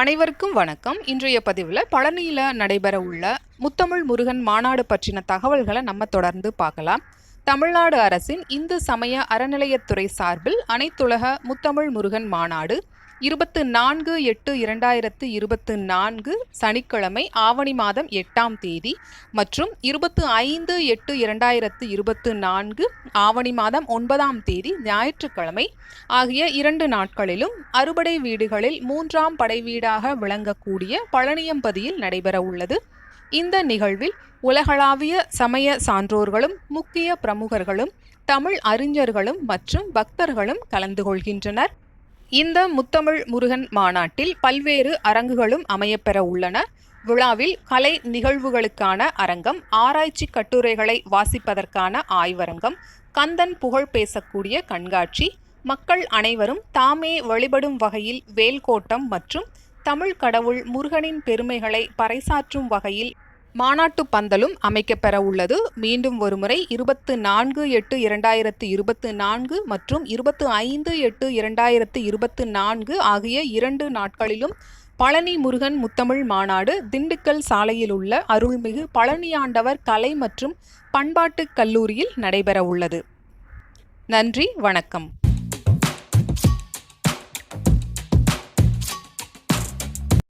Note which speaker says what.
Speaker 1: அனைவருக்கும் வணக்கம். இன்றைய பதிவில் பழனியில் நடைபெற உள்ள முத்தமிழ் முருகன் மாநாடு பற்றின தகவல்களை நம்ம தொடர்ந்து பார்க்கலாம். தமிழ்நாடு அரசின் இந்து சமய அறநிலையத்துறை சார்பில் அனைத்துலக முத்தமிழ் முருகன் மாநாடு இருபத்து நான்கு எட்டு இரண்டாயிரத்து இருபத்து நான்கு சனிக்கிழமை ஆவணி மாதம் எட்டாம் தேதி மற்றும் இருபத்து ஐந்து எட்டு இரண்டாயிரத்து இருபத்து நான்கு ஆவணி மாதம் ஒன்பதாம் தேதி ஞாயிற்றுக்கிழமை ஆகிய இரண்டு நாட்களிலும் அறுபடை வீடுகளில் மூன்றாம் படை வீடாக விளங்கக்கூடிய பழனியம்பதியில் நடைபெற உள்ளது. இந்த நிகழ்வில் உலகளாவிய சமய சான்றோர்களும் முக்கிய பிரமுகர்களும் தமிழ் அறிஞர்களும் மற்றும் பக்தர்களும் கலந்து கொள்கின்றனர். இந்த முத்தமிழ் முருகன் மாநாட்டில் பல்வேறு அரங்குகளும் அமையப்பெற உள்ளன. விழாவில் கலை நிகழ்வுகளுக்கான அரங்கம் ஆராய்ச்சி கட்டுரைகளை வாசிப்பதற்கான ஆய்வரங்கம் கந்தன் புகழ் பேசக்கூடிய கண்காட்சி மக்கள் அனைவரும் தாமே வழிபடும் வகையில் வேல்கோட்டம் மற்றும் தமிழ் கடவுள் முருகனின் பெருமைகளை பறைசாற்றும் வகையில் மாநாட்டு பந்தலும் அமைக்கப்பெற உள்ளது மீண்டும் ஒருமுறை இருபத்து நான்கு எட்டு இரண்டாயிரத்து இருபத்து நான்கு மற்றும் இருபத்து ஐந்து எட்டு இரண்டாயிரத்து இருபத்து நான்கு ஆகிய இரண்டு நாட்களிலும் பழனி முருகன் முத்தமிழ் மாநாடு திண்டுக்கல் சாலையில் உள்ள அருள்மிகு பழனியாண்டவர் கலை மற்றும் பண்பாட்டுக் கல்லூரியில் நடைபெற உள்ளது நன்றி வணக்கம்.